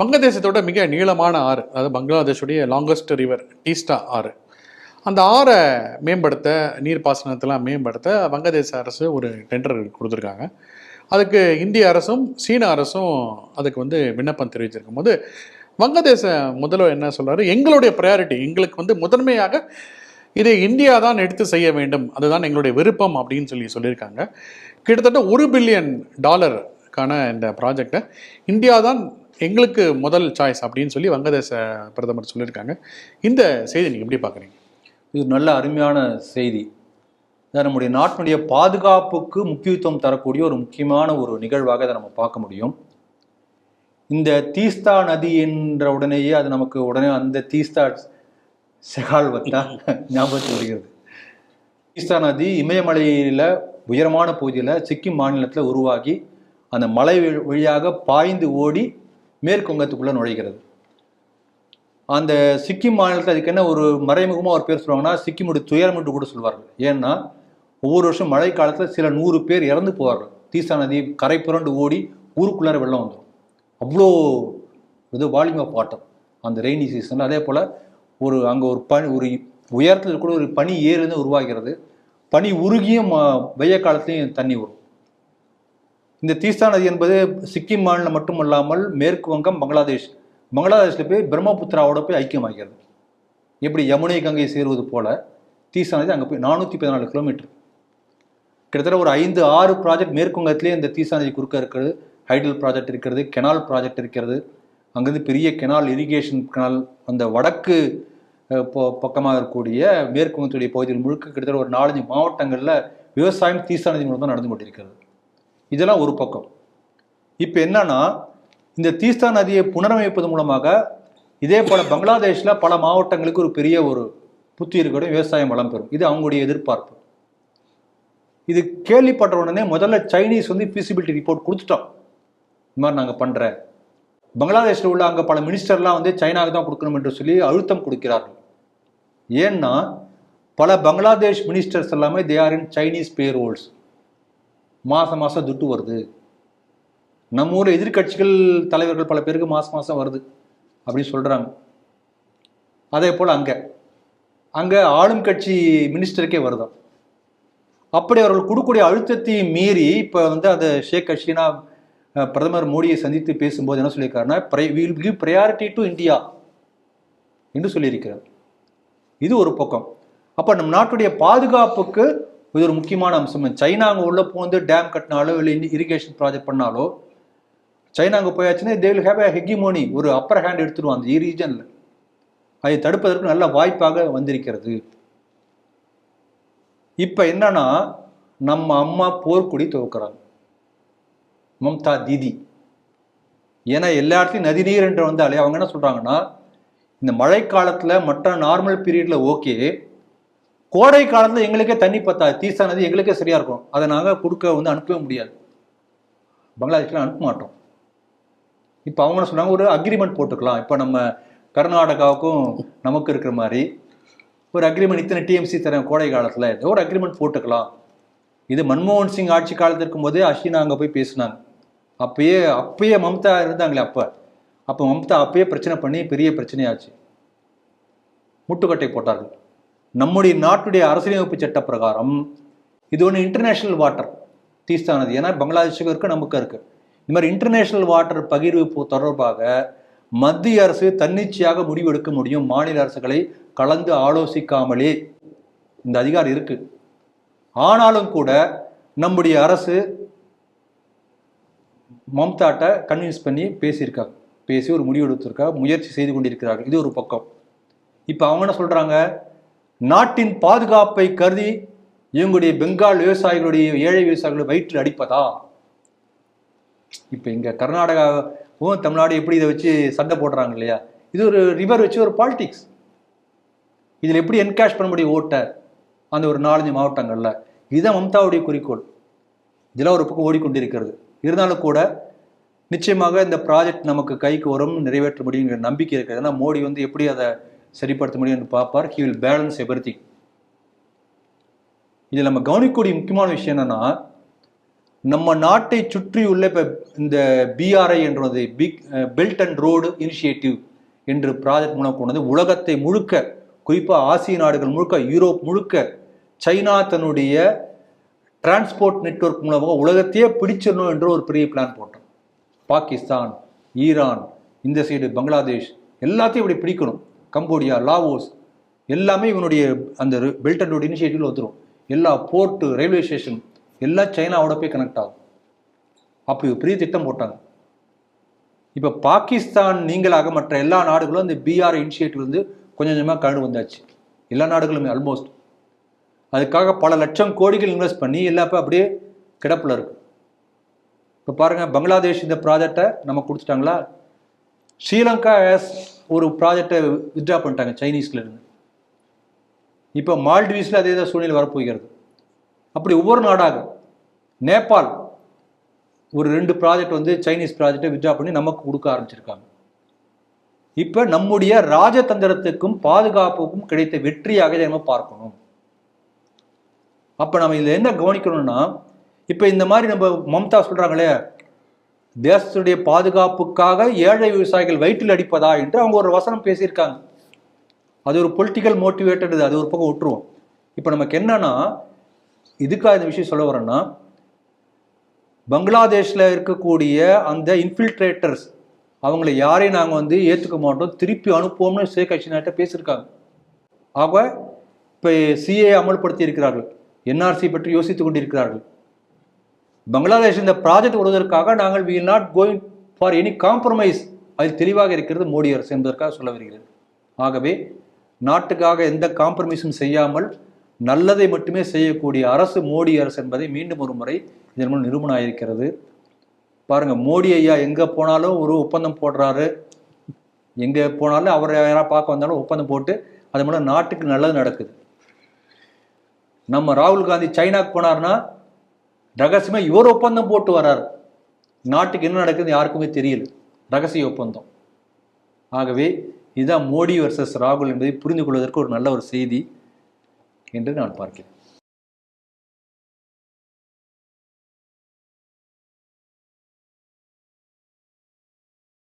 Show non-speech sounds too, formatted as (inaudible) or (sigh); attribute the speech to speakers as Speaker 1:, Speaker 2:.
Speaker 1: வங்கதேசத்தோட மிக நீளமான ஆறு அதாவது பங்களாதேஷுடைய லாங்கஸ்ட் ரிவர் டீஸ்டா ஆறு. அந்த ஆறை மேம்படுத்த நீர்ப்பாசனத்தெல்லாம் மேம்படுத்த வங்கதேச அரசு ஒரு டெண்டர் கொடுத்துருக்காங்க. அதுக்கு இந்திய அரசும் சீன அரசும் அதுக்கு வந்து விண்ணப்பம் தெரிவிச்சிருக்கும் போது வங்கதேச முதல்வர் என்ன சொல்கிறாரு எங்களுடைய ப்ரையாரிட்டி எங்களுக்கு வந்து முதன்மையாக இதை இந்தியா தான் எடுத்து செய்ய வேண்டும். அதுதான் எங்களுடைய விருப்பம் அப்படின்னு சொல்லி சொல்லியிருக்காங்க. கிட்டத்தட்ட ஒரு பில்லியன் டாலர் கான இந்த ப்ராஜெக்டை இந்தியா தான் எங்களுக்கு முதல் சாய்ஸ் அப்படின்னு சொல்லி வங்கதேச பிரதமர் சொல்லியிருக்காங்க. இந்த செய்தி நீங்கள் எப்படி பார்க்குறீங்க?
Speaker 2: இது நல்ல அருமையான செய்தி. இதை நம்முடைய நாட்டினுடைய பாதுகாப்புக்கு முக்கியத்துவம் தரக்கூடிய ஒரு முக்கியமான ஒரு நிகழ்வாக இதை நம்ம பார்க்க முடியும். இந்த தீஸ்தா நதி என்ற உடனேயே அது நமக்கு உடனே அந்த தீஸ்தா செகால்வத்தா (laughs) ஞாபகத்தில் வருகிறது. தீஸ்தா நதி இமயமலையில் உயரமான பகுதியில் சிக்கிம் மாநிலத்தில் உருவாகி அந்த மலை வழி- வழியாக பாய்ந்து ஓடி மேற்கு வங்கத்துக்குள்ளே நுழைகிறது. அந்த சிக்கிம் மாநிலத்தில் அதுக்கு என்ன ஒரு மறைமுகமாக ஒரு பேர் சொல்லுவாங்கன்னா சிக்கிமுடைய துயரம் என்று கூட சொல்வார்கள். ஏன்னா ஒவ்வொரு வருஷம் மழை காலத்தில் சில நூறு பேர் இறந்து போவார்கள். தீசா நதி கரை புரண்டு ஓடி ஊருக்குள்ளார வெள்ளம் வந்துடும். அவ்வளோ இது வால்யூம் ஆஃப் வாட்டர் அந்த ரெய்னி சீசனில் அதே போல் ஒரு அங்கே ஒரு பனி ஒரு உயரத்தில் கூட ஒரு பனி ஏறுன்னு உருவாகிறது. பனி உருகியும் வெய்ய காலத்துலையும் தண்ணி வரும். இந்த தீஸ்தா நதி என்பது சிக்கிம் மாநிலம் மட்டுமல்லாமல் மேற்கு வங்கம் பங்களாதேஷ். பங்களாதேஷில் போய் பிரம்மபுத்திராவோட போய் ஐக்கியமாகிறது. எப்படி யமுனை கங்கை சேருவது போல தீஸ்தா நதி அங்கே போய் நானூற்றி பதினாலு கிலோமீட்டர். கிட்டத்தட்ட ஒரு ஐந்து ஆறு ப்ராஜெக்ட் மேற்கு வங்கத்திலே இந்த தீஸ்தா நதி குறுக்க இருக்கிறது. ஹைடல் ப்ராஜெக்ட் இருக்கிறது கெனால் ப்ராஜெக்ட் இருக்கிறது. அங்கேருந்து பெரிய கெனால் இரிகேஷன் கெனால் அந்த வடக்கு பக்கமாக இருக்கக்கூடிய மேற்கு வங்கத்துடைய பகுதியில் முழுக்க கிட்டத்தட்ட ஒரு நாலஞ்சு மாவட்டங்களில் விவசாயம் தீஸ்தா நதி மூலம் தான் நடந்து கொண்டிருக்கிறது. இதெல்லாம் ஒரு பக்கம். இப்போ என்னன்னா இந்த தீஸ்தா நதியை புனரமைப்பது மூலமாக இதே போல பங்களாதேஷில் பல மாவட்டங்களுக்கு ஒரு பெரிய ஒரு புத்துயிர்கூட விவசாயம் வளம் பெறும். இது அவங்களுடைய எதிர்பார்ப்பு. இது கேள்விப்பட்ட உடனே முதல்ல சைனீஸ் வந்து ஃபீசிபிலிட்டி ரிப்போர்ட் கொடுத்துட்டோம். இந்த மாதிரி நாங்கள் பண்ணுறேன் பங்களாதேஷில் உள்ள அங்கே பல மினிஸ்டர்லாம் வந்து சைனாவுக்கு தான் கொடுக்கணும் என்று சொல்லி அழுத்தம் கொடுக்கிறார்கள். ஏன்னா பல பங்களாதேஷ் மினிஸ்டர்ஸ் எல்லாமே they are in Chinese payrolls மாதம் மாதம் துட்டு வருது. நம்ம ஊர் எதிர்க்கட்சிகள் தலைவர்கள் பல பேருக்கு மாதம் மாதம் வருது அப்படின்னு சொல்கிறாங்க அதே போல் அங்கே. அங்கே ஆளும் கட்சி மினிஸ்டருக்கே வருதாம் அப்படி அவர்கள் கொடுக்கக்கூடிய அழுத்தத்தை மீறி இப்போ வந்து அந்த ஷேக் ஹசீனா பிரதமர் மோடியை சந்தித்து பேசும்போது என்ன சொல்லியிருக்காருன்னா will give priority to India என்று சொல்லியிருக்கிறார். இது ஒரு பக்கம். அப்போ நம் நாட்டுடைய பாதுகாப்புக்கு இது ஒரு முக்கியமான அம்சம். சைனா அங்கே உள்ள போந்து டேம் கட்டினாலோ இல்லை இரிகேஷன் ப்ராஜெக்ட் பண்ணாலோ சைனா அங்கே போயாச்சுன்னா they will have a hegemony ஒரு அப்பர் ஹேண்ட் எடுத்துருவோம் அந்த ரீஜனில் அதை தடுப்பதற்கு நல்ல வாய்ப்பாக வந்திருக்கிறது. இப்போ என்னன்னா நம்ம அம்மா போர்க்குடி துவக்கிறாங்க. மம்தா தீதி. ஏன்னா எல்லா இடத்துலையும் நதிநீர் என்று வந்தாலே அவங்க என்ன சொல்கிறாங்கன்னா இந்த மழை மற்ற நார்மல் பீரியடில் ஓகே கோடை காலத்தில் எங்களுக்கே தண்ணி பத்தாது. தீசா நதி எங்களுக்கே சரியா இருக்கும். அதை நாங்கள் கொடுக்க வந்து அனுப்பவே முடியாது. பங்களாதேஷில் அனுப்ப மாட்டோம். இப்போ அவங்க சொன்னாங்க? ஒரு அக்ரிமெண்ட் போட்டுக்கலாம். இப்போ நம்ம கர்நாடகாவுக்கும் நமக்கு இருக்கிற மாதிரி ஒரு அக்ரிமெண்ட் இத்தனை டிஎம்சி தரேன் கோடை காலத்தில். ஏதோ ஒரு அக்ரிமெண்ட் போட்டுக்கலாம். இது மன்மோகன் சிங் ஆட்சி காலத்தில் இருக்கும்போதே அஷினா அங்கே போய் பேசினாங்க. அப்பயே அப்பயே மம்தா இருந்தாங்களே அப்போ. அப்போ மம்தா அப்பயே பிரச்சனை பண்ணி பெரிய பிரச்சனையாச்சு. முட்டுக்கட்டை போட்டார்கள். நம்முடைய நாட்டுடைய அரசியலமைப்பு சட்ட பிரகாரம் இது ஒன்று இன்டர்நேஷ்னல் வாட்டர் தீஸ்தா நதி ஏன்னா பங்களாதேஷுக்கு இருக்குது நமக்கு இருக்குது இந்த மாதிரி இன்டர்நேஷ்னல் வாட்டர் பகிர்வு தொடர்பாக மத்திய அரசு தன்னிச்சையாக முடிவெடுக்க முடியும். மாநில அரசுகளை கலந்து ஆலோசிக்காமலே இந்த அதிகாரம் இருக்கு. ஆனாலும் கூட நம்முடைய அரசு மம்தாட்ட கன்வின்ஸ் பண்ணி பேசியிருக்காங்க பேசி ஒரு முடிவு முயற்சி செய்து கொண்டிருக்கிறார்கள். இது ஒரு பக்கம். இப்போ அவங்க என்ன சொல்கிறாங்க நாட்டின் பாதுகாப்பை கருதி இவங்களுடைய பெங்கால் விவசாயிகளுடைய ஏழை விவசாயிகளை வயிற்றில் அடிப்பதா? இப்போ இங்கே கர்நாடகாவும் தமிழ்நாடு எப்படி இதை வச்சு சண்டை போடுறாங்க இல்லையா? இது ஒரு ரிவர் வச்சு ஒரு பாலிடிக்ஸ் இதில் எப்படி என்கேஷ் பண்ண முடியும் ஓட்டை? அந்த ஒரு நாலஞ்சு மாவட்டங்களில். இதுதான் மம்தாவுடைய குறிக்கோள். இதெல்லாம் ஒரு பக்கம் ஓடிக்கொண்டிருக்கிறது. இருந்தாலும் கூட நிச்சயமாக இந்த ப்ராஜெக்ட் நமக்கு கைக்கு வரும் நிறைவேற்ற முடியுங்கிற நம்பிக்கை இருக்குது ஏன்னா மோடி வந்து எப்படி அதை சரிப்படுத்த முடியும் என்று பார்ப்பார். He will balance everything இதில் நம்ம கவனிக்கக்கூடிய முக்கியமான விஷயம் என்னன்னா நம்ம நாட்டை சுற்றியுள்ள இப்போ இந்த பிஆர்ஐ என்றது big belt and road initiative என்று ப்ராஜெக்ட் மூலம் கொண்டது உலகத்தை முழுக்க குறிப்பாக ஆசிய நாடுகள் முழுக்க யூரோப் முழுக்க சைனா தன்னுடைய டிரான்ஸ்போர்ட் நெட்வொர்க் மூலமாக உலகத்தையே பிடிச்சிடணும் என்று ஒரு பெரிய பிளான் போட்டோம். பாகிஸ்தான் ஈரான் இந்த சைடு பங்களாதேஷ் எல்லாத்தையும் இப்படி பிடிக்கணும். கம்போடியா லாவோஸ் எல்லாமே இவனுடைய அந்த பெல்ட் அண்ட் ரோடு இனிஷியேட்டிவ்ல வந்துடும் எல்லா போர்ட்டு ரயில்வே ஸ்டேஷன் எல்லாம் சைனாவோட போய் கனெக்ட் ஆகும். அப்படி பெரிய திட்டம் போட்டாங்க. இப்போ பாகிஸ்தான் நீங்களாக மற்ற எல்லா நாடுகளும் இந்த பிஆர் இனிஷியேட்டிவ் வந்து கொஞ்சம் கொஞ்சமாக கண்டு வந்தாச்சு. எல்லா நாடுகளுமே ஆல்மோஸ்ட் அதுக்காக பல லட்சம் கோடிகள் இன்வெஸ்ட் பண்ணி எல்லாப்போ அப்படியே கிடப்பில் இருக்கு. இப்போ பாருங்கள் பங்களாதேஷ் இந்த ப்ராஜெக்டை நம்ம கொடுத்துட்டாங்களா? ஸ்ரீலங்கா எஸ் ஒரு ப்ராஜெக்டை வித்ட்ரா பண்ணிட்டாங்க சைனீஸ்லேருந்து இப்போ மால்டிவ்ஸில் அதே தான் சூழ்நிலை வரப்போகிறது. அப்படி ஒவ்வொரு நாடாக நேபாள் ஒரு ரெண்டு ப்ராஜெக்ட் வந்து சைனீஸ் ப்ராஜெக்டை வித்ட்ரா பண்ணி நமக்கு கொடுக்க ஆரம்பிச்சிருக்காங்க. இப்போ நம்முடைய ராஜதந்திரத்துக்கும் பாதுகாப்புக்கும் கிடைத்த வெற்றியாக இதை நம்ம பார்க்கணும். அப்போ நம்ம இதில் என்ன கவனிக்கணும்னா இப்போ இந்த மாதிரி நம்ம மம்தா சொல்கிறாங்களே தேசத்துடைய பாதுகாப்புக்காக ஏழை விவசாயிகள் வயிற்றில் அடிப்பதா என்று அவங்க ஒரு வசனம் பேசியிருக்காங்க. அது ஒரு பொலிட்டிக்கல் மோட்டிவேட்டட் அது ஒரு பக்கம் விட்டுருவோம். இப்போ நமக்கு என்னன்னா இதுக்காக இந்த விஷயம் சொல்ல வரேன்னா பங்களாதேஷில் இருக்கக்கூடிய அந்த இன்ஃபில்ட்ரேட்டர்ஸ் அவங்கள யாரையும் நாங்கள் வந்து ஏற்றுக்க மாட்டோம் திருப்பி அனுப்புவோம்னு ஷேக் ஹசீனாட்ட பேசியிருக்காங்க. ஆக இப்போ சிஏ அமல்படுத்தி இருக்கிறார்கள் என்ஆர்சி பற்றி யோசித்துக் கொண்டிருக்கிறார்கள். பங்களாதேஷ் இந்த ப்ராஜெக்ட் விடுவதற்காக நாங்கள் will not going for any compromise அதில் தெளிவாக இருக்கிறது மோடி அரசு என்பதற்காக சொல்ல வருகிறது ஆகவே நாட்டுக்காக எந்த காம்ப்ரமைஸும் செய்யாமல் நல்லதை மட்டுமே செய்யக்கூடிய அரசு மோடி அரசு என்பதை மீண்டும் ஒரு முறை இதன் மூலம் நிரூபணம் ஆயிருக்கிறது பாருங்க மோடி ஐயா எங்கே போனாலும் ஒரு ஒப்பந்தம் போடுறாரு. எங்கே போனாலும் அவரை யாராவது பார்க்க வந்தாலும் ஒப்பந்தம் போட்டு அது மூலம் நாட்டுக்கு நல்லது நடக்குது. நம்ம ராகுல் காந்தி சைனாக்கு போனார்னா ரகசியமாக இவர் ஒப்பந்தம் போட்டு வர்றார். நாட்டுக்கு என்ன நடக்குதுன்னு யாருக்குமே தெரியல. ரகசிய ஒப்பந்தம். ஆகவே இதுதான் மோடி வர்சஸ் ராகுல் என்பதை புரிந்து கொள்வதற்கு ஒரு நல்ல ஒரு செய்தி என்று நான் பார்க்கிறேன்.